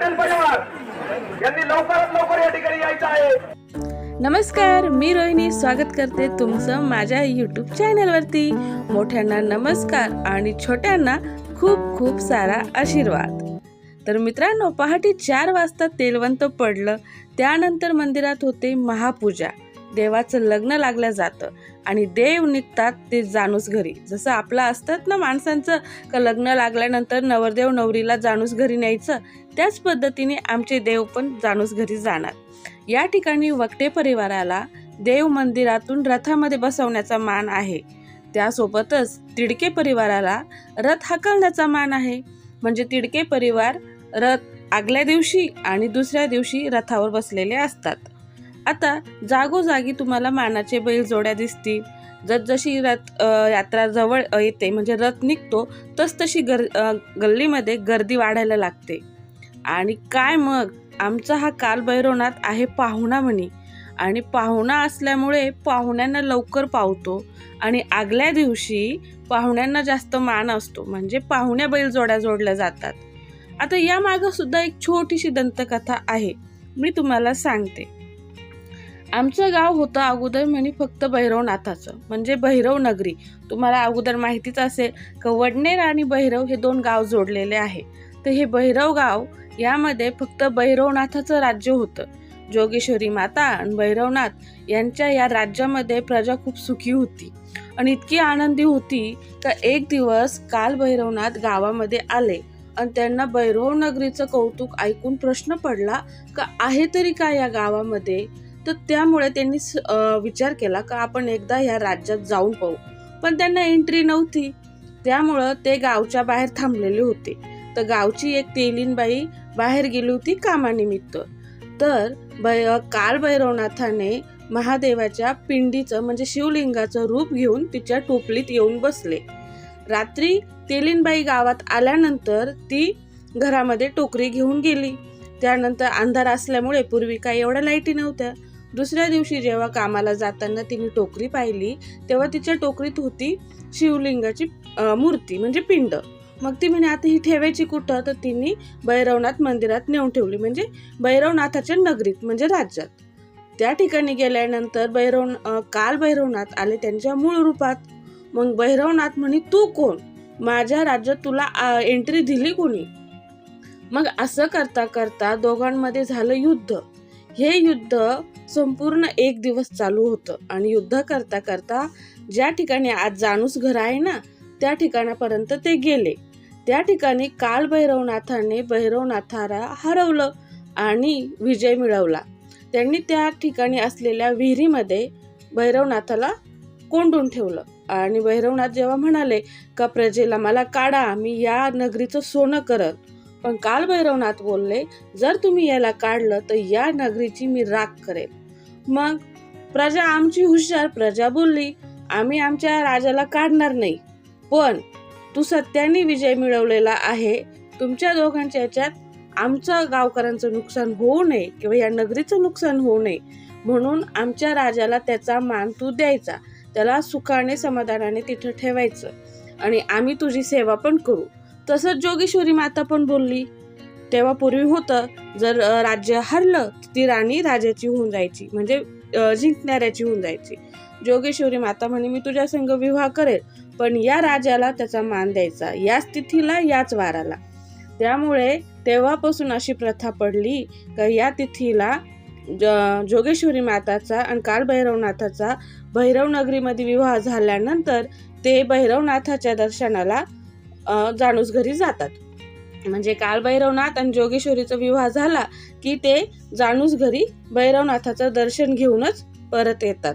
पटेल परिवार यांनी लवकरात लवकर या ठिकाणी यायचं आहे. नमस्कार मी रोहिणी. स्वागत करते तुमचं माझ्या यूट्यूब चॅनलवरती मोठ्यांना नमस्कार आणि छोट्यांना खूप खूप सारा आशीर्वाद. तर मित्रांनो पहाटे चार वाजता तेलवंत पडलं. त्यानंतर मंदिरात होते महापूजा. देवाचं लग्न लागलं जातं. आणि देव निघतात ते जाणूस घरी. जसं आपलं असतात ना माणसांचं का लग्न लागल्यानंतर नवरदेव नवरीला जाणूस घरी न्यायचं त्याच पद्धतीने आमचे देव पण जाणूस घरी जाणार. या ठिकाणी वक्ते परिवाराला देव मंदिरातून रथामध्ये बसवण्याचा मान आहे. त्यासोबतच तिडके परिवाराला रथ हाकलण्याचा मान आहे. म्हणजे तिडके परिवार रथ आगल्या दिवशी आणि दुसऱ्या दिवशी रथावर बसलेले असतात. आता जागोजागी तुम्हाला मानाचे बैल जोड्या दिसतील. जसजशी रथ यात्रा जवळ येते म्हणजे रथ निघतो तसतशी गर गल्लीमध्ये गर्दी वाढायला लागते. आणि काय मग? आमचा हा कालभैरवनाथ आहे पाहुणा म्हणी. आणि पाहुणा असल्यामुळे पाहुण्यांना लवकर पावतो. आणि आगल्या दिवशी पाहुण्यांना जास्त मान असतो म्हणजे पाहुण्या बैलजोड्या जोडल्या जातात. आता यामागंसुद्धा सुद्धा एक छोटीशी दंतकथा आहे. मी तुम्हाला सांगते. आमचं गाव होतं अगोदर म्हणे फक्त भैरवनाथाचं म्हणजे भैरव नगरी. तुम्हाला अगोदर माहितीच असेल का वडनेर आणि भैरव हे दोन गाव जोडलेले आहे. तर हे भैरव गाव यामध्ये फक्त भैरवनाथाचं राज्य होतं. जोगेश्वरी माता आणि भैरवनाथ यांच्या या राज्यामध्ये प्रजा खूप सुखी होती. आणि इतकी आनंदी होती का एक दिवस काल भैरवनाथ गावामध्ये आले. आणि त्यांना भैरव नगरीचं कौतुक ऐकून प्रश्न पडला का आहे तरी काय या गावामध्ये? तर त्यामुळे त्यांनी स- विचार केला का आपण एकदा ह्या राज्यात जाऊन पाहू. पण त्यांना एंट्री नव्हती. त्यामुळं ते गावच्या बाहेर थांबलेले होते. तर गावची एक तेलीनबाई बाहेर गेली होती कामानिमित्त. तर भै काल भैरवनाथाने महादेवाच्या पिंडीचं म्हणजे शिवलिंगाचं रूप घेऊन तिच्या टोपलीत येऊन बसले. रात्री तेलीनबाई गावात आल्यानंतर ती घरामध्ये टोकरी घेऊन गेली. त्यानंतर अंधार असल्यामुळे पूर्वी काही एवढ्या लाईटी नव्हत्या. दुसऱ्या दिवशी जेव्हा कामाला जाताना तिने टोकरी पाहिली तेव्हा तिच्या टोकरीत होती शिवलिंगाची मूर्ती म्हणजे पिंड. मग ती म्हणे आता ही ठेवायची कुठं? तर तिने भैरवनाथ मंदिरात नेऊन ठेवली म्हणजे भैरवनाथाच्या नगरीत म्हणजे राज्यात. त्या ठिकाणी गेल्यानंतर भैरव काल भैरवनाथ आले त्यांच्या मूळ रूपात. मग भैरवनाथ म्हणे तू कोण? माझ्या राज्यात तुला एंट्री दिली कोणी? मग असं करता करता दोघांमध्ये झालं युद्ध. हे युद्ध संपूर्ण एक दिवस चालू होतं. आणि युद्ध करता करता ज्या ठिकाणी आज जानूस घर आहे ना त्या ठिकाणापर्यंत ते गेले. त्या ठिकाणी काल भैरवनाथाने भैरवनाथाला हरवलं आणि विजय मिळवला. त्यांनी त्या ठिकाणी असलेल्या विहिरीमध्ये भैरवनाथाला कोंडून ठेवलं. आणि भैरवनाथ जेव्हा म्हणाले का प्रजेला मला काढा मी या नगरीचं सोनं करत पण काल भैरवनाथ बोलले जर तुम्ही याला काढलं तर या नगरीची मी राख करेल मग प्रजा आमची हुशार प्रजा बोलली आम्ही आमच्या राजाला काढणार नाही पण तू सत्याने विजय मिळवलेला आहे. तुमच्या दोघांच्या याच्यात आमचं गावकऱ्यांचं नुकसान होऊ नये किंवा या नगरीचं नुकसान होऊ नये. म्हणून आमच्या राजाला त्याचा मान तू द्यायचा. त्याला सुखाने समाधानाने तिथं ठेवायचं. आणि आम्ही तुझी सेवा पण करू. तसंच जोगेश्वरी माता पण बोलली तेव्हा पूर्वी होतं जर राज्य हरलं तर ती राणी राजाची होऊन जायची म्हणजे जिंकणाऱ्याची होऊन जायची. जोगेश्वरी माता म्हणे मी तुझ्या संग विवाह करेल पण या राजाला त्याचा मान द्यायचा याच तिथीला याच वाराला. त्यामुळे तेव्हापासून अशी प्रथा पडली का या तिथीला ज- जोगेश्वरी माताचा आणि कालभैरवनाथाचा भैरवनाथाचा विवाह झाल्यानंतर ते भैरवनाथाच्या दर्शनाला जाणूस घरी जातात. म्हणजे काल भैरवनाथ आणि जोगेश्वरीचा विवाह झाला की ते जाणूस घरी भैरवनाथाचं दर्शन घेऊनच परत येतात.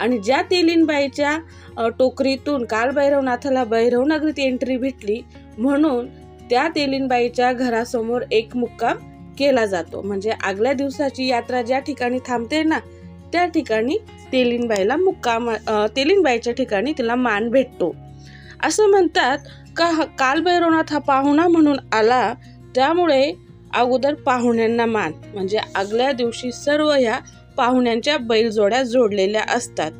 आणि ज्या तेलीनबाईच्या टोकरीतून काल भैरवनाथाला भैरवनगरीत एंट्री भेटली म्हणून त्या तेलीनबाईच्या घरासमोर एक मुक्काम केला जातो. म्हणजे आगल्या दिवसाची यात्रा ज्या ठिकाणी थांबते ना त्या ठिकाणी तेलीनबाईला मुक्काम तेलीनबाईच्या ठिकाणी तिला मान भेटतो. असं म्हणतात का हा- हा पाहुणा म्हणून आला त्यामुळे अगोदर पाहुण्यांना मान. म्हणजे आगल्या दिवशी सर्व ह्या पाहुण्यांच्या बैलजोड्या जोडलेल्या असतात.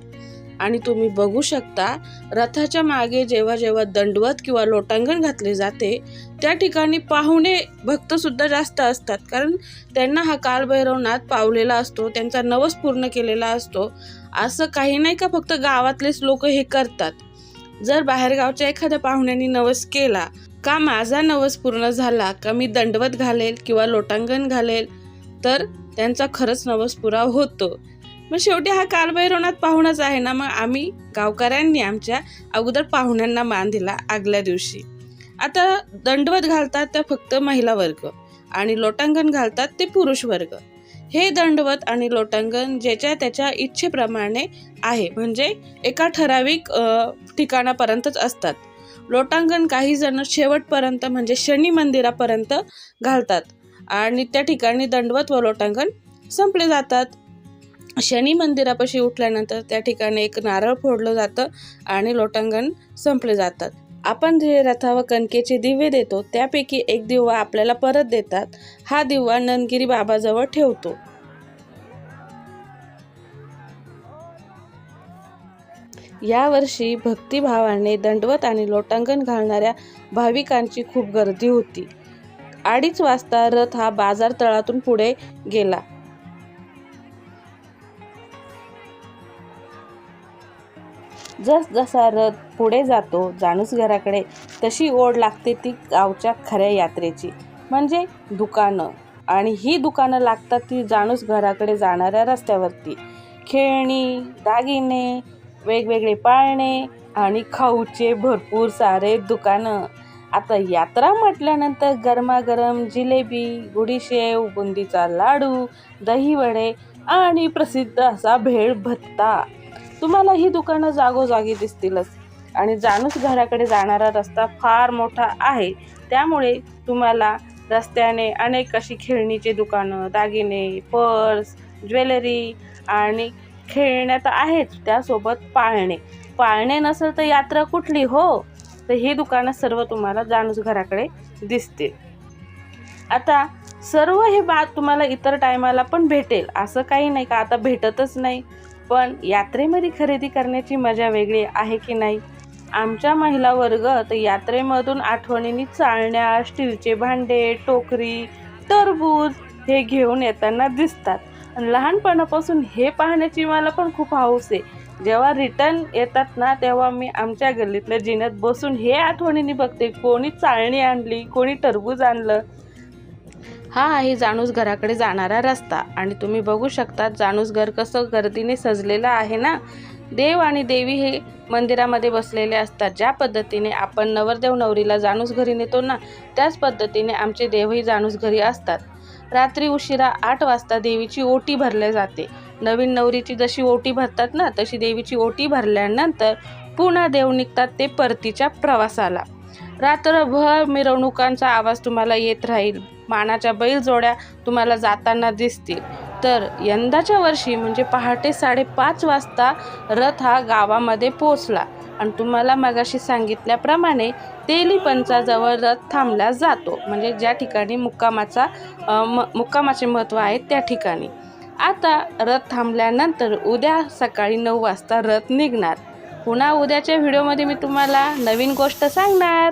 आणि तुम्ही बघू शकता रथाच्या मागे जेव्हा जेव्हा दंडवत किंवा लोटांगण घातले जाते त्या ठिकाणी पाहुणे भक्तसुद्धा जास्त असतात. कारण त्यांना हा कालभैरवनाथ पावलेला असतो त्यांचा नवस पूर्ण केलेला असतो. असं काही नाही का फक्त गावातलेच लोक हे करतात? जर बाहेरगावच्या एखाद्या पाहुण्याने नवस केला का माझा नवस पूर्ण झाला का मी दंडवत घालेल किंवा लोटांगण घालेल तर त्यांचा खरंच नवस पुरा होतो. मग शेवटी हा कालभैरवनाथ पाहुणाच आहे ना मग आम्ही गावकऱ्यांनी आमच्या अगोदर पाहुण्यांना मान दिला आगल्या दिवशी. आता दंडवत घालतात त्या फक्त महिला वर्ग आणि लोटांगण घालतात ते पुरुष वर्ग. हे दंडवत आणि लोटांगण ज्याच्या त्याच्या इच्छेप्रमाणे आहे. म्हणजे एका ठराविक ठिकाणापर्यंतच असतात. लोटांगण काही जण शेवटपर्यंत म्हणजे शनी मंदिरापर्यंत घालतात आणि त्या ठिकाणी दंडवत व लोटांगण संपले जातात. शनी मंदिरापाशी उठल्यानंतर त्या ठिकाणी एक नारळ फोडलं जातं आणि लोटांगण संपले जातात. आपण जे रथावर कणकेचे दिवे देतो त्यापैकी एक दिवा आपल्याला परत देतात. हा दिवा नंदगिरी बाबाजवळ ठेवतो. यावर्षी भक्तिभावाने दंडवत आणि लोटांगण घालणाऱ्या भाविकांची खूप गर्दी होती. अडीच वाजता रथ हा बाजार तळातून पुढे गेला. जसजसा रथ पुढे जातो जाणूसघराकडे तशी ओढ लागते ती गावच्या खऱ्या यात्रेची. म्हणजे दुकानं. आणि ही दुकानं लागतात ती जाणूस घराकडे जाणाऱ्या रस्त्यावरती. खेळणी दागिने वेगवेगळे पाळणे आणि खाऊचे भरपूर सारे दुकानं. आता यात्रा म्हटल्यानंतर गरमागरम जिलेबी गुडीशेव बुंदीचा लाडू दहीवडे आणि प्रसिद्ध असा भेळ भत्ता. तुम्हाला ही दुकानं जागोजागी दिसतीलच. आणि जाणूस घराकडे जाणारा रस्ता फार मोठा आहे. त्यामुळे तुम्हाला रस्त्याने अनेक अशी खेळणीची दुकानं दागिने पर्स ज्वेलरी आणि खेळण्या तर आहेच त्यासोबत पाळणे. पाळणे नसेल तर यात्रा कुठली हो? तर ही दुकानं सर्व तुम्हाला जाणूस घराकडे दिसतील. आता सर्व हे बाग तुम्हाला इतर टायमाला पण भेटेल. असं काही नाही का? आता भेटतच नाही. पण यात्रेमध्ये खरेदी करण्याची मजा वेगळी आहे की नाही? आमच्या महिला वर्ग तर यात्रेमधून आठवणींनी चालण्या स्टीलचे भांडे टोकरी टरबूज हे घेऊन येताना दिसतात. आणि लहानपणापासून हे पाहण्याची मला पण खूप हौस आहे. जेव्हा रिटर्न येतात ना तेव्हा मी आमच्या गल्लीतल्या जिन्यात बसून हे आठवणीने बघते. कोणी चाळणी आणली कोणी टरबूज आणलं हा आहे जाणूस घराकडे जाणारा रस्ता. आणि तुम्ही बघू शकता जानूस घर कसं गर्दीने सजलेलं आहे ना? देव आणि देवी हे मंदिरामध्ये बसलेले असतात. ज्या पद्धतीने आपण नवरदेव नवरीला जाणूस घरी नेतो ना त्याच पद्धतीने आमचे देवही जाणूस घरी असतात. रात्री उशिरा आठ वाजता देवीची ओटी भरल्या जाते. नवीन नवरीची जशी ओटी भरतात ना तशी देवीची ओटी भरल्यानंतर पुन्हा देव निघतात ते परतीच्या प्रवासाला. रात्रभर मिरवणुकांचा आवाज तुम्हाला येत राहील. मानाच्या बैलजोड्या तुम्हाला जाताना दिसतील. तर यंदाच्या वर्षी म्हणजे पहाटे साडेपाच वाजता रथ हा गावामध्ये पोचला आणि तुम्हाला मगाशी सांगितल्याप्रमाणे तेलीपंचाजवळ रथ थांबला जातो. म्हणजे ज्या ठिकाणी मुक्कामाचा म मुक्कामाचे महत्त्व आहे त्या ठिकाणी. आता रथ थांबल्यानंतर उद्या सकाळी नऊ वाजता रथ निघणार. पुन्हा उद्याच्या व्हिडिओमध्ये मी तुम्हाला नवीन गोष्ट सांगणार.